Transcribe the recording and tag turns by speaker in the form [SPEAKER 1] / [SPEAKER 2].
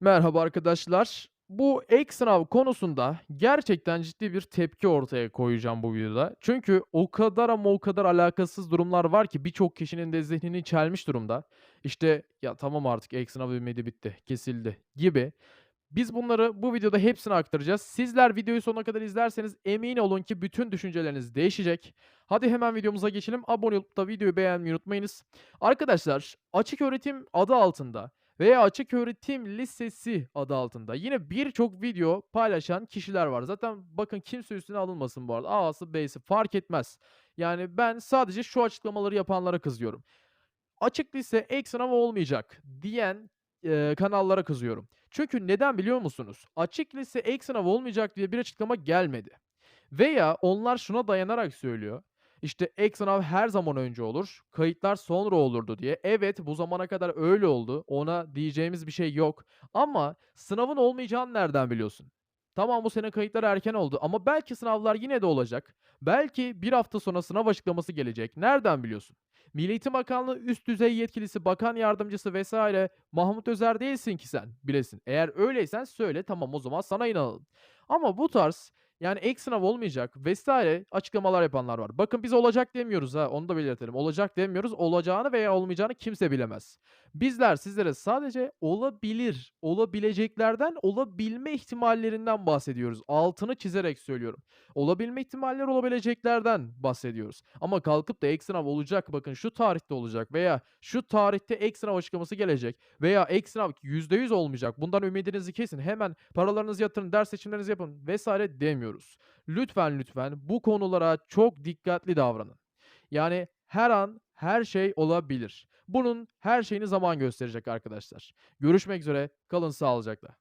[SPEAKER 1] Merhaba arkadaşlar. Bu ek sınav konusunda gerçekten ciddi bir tepki ortaya koyacağım bu videoda. Çünkü o kadar ama o kadar alakasız durumlar var ki birçok kişinin de zihnini çelmiş durumda. İşte ya tamam artık ek sınav ümidi bitti, kesildi gibi. Biz bunları bu videoda hepsini aktaracağız. Sizler videoyu sonuna kadar izlerseniz emin olun ki bütün düşünceleriniz değişecek. Hadi hemen videomuza geçelim. Abone olup da videoyu beğenmeyi unutmayınız. Arkadaşlar açık öğretim adı altında veya açık öğretim lisesi adı altında yine birçok video paylaşan kişiler var. Zaten bakın kimse üstüne alınmasın bu arada. A'sı B'si fark etmez. Yani ben sadece şu açıklamaları yapanlara kızıyorum. Açık lise ek sınav olmayacak diyen eee, kanallara kızıyorum. Çünkü neden biliyor musunuz? Açık lise ek sınav olmayacak diye bir açıklama gelmedi. Veya onlar şuna dayanarak söylüyor. İşte ek her zaman önce olur, kayıtlar sonra olurdu diye. Evet, bu zamana kadar öyle oldu. Ona diyeceğimiz bir şey yok. Ama sınavın olmayacağını nereden biliyorsun? Tamam bu sene kayıtlar erken oldu ama belki sınavlar yine de olacak. Belki bir hafta sonra sınav açıklaması gelecek. Nereden biliyorsun? Milli Eğitim Bakanlığı üst düzey yetkilisi, bakan yardımcısı vesaire Mahmut Özer değilsin ki sen bilesin. Eğer öyleysen söyle tamam o zaman sana inanalım. Ama bu tarz yani ek sınav olmayacak vesaire açıklamalar yapanlar var. Bakın biz olacak demiyoruz ha onu da belirtelim. Olacak demiyoruz. Olacağını veya olmayacağını kimse bilemez. Bizler sizlere sadece olabilir, olabileceklerden, olabilme ihtimallerinden bahsediyoruz. Altını çizerek söylüyorum. Olabilme ihtimalleri olabileceklerden bahsediyoruz. Ama kalkıp da ek sınav olacak, bakın şu tarihte olacak veya şu tarihte ek sınav açıklaması gelecek veya ek sınav %100 olmayacak. Bundan ümidinizi kesin. Hemen paralarınızı yatırın, ders seçimlerinizi yapın vesaire demiyoruz. Lütfen lütfen bu konulara çok dikkatli davranın. Yani her an her şey olabilir. Bunun her şeyini zaman gösterecek arkadaşlar. Görüşmek üzere. Kalın sağlıcakla.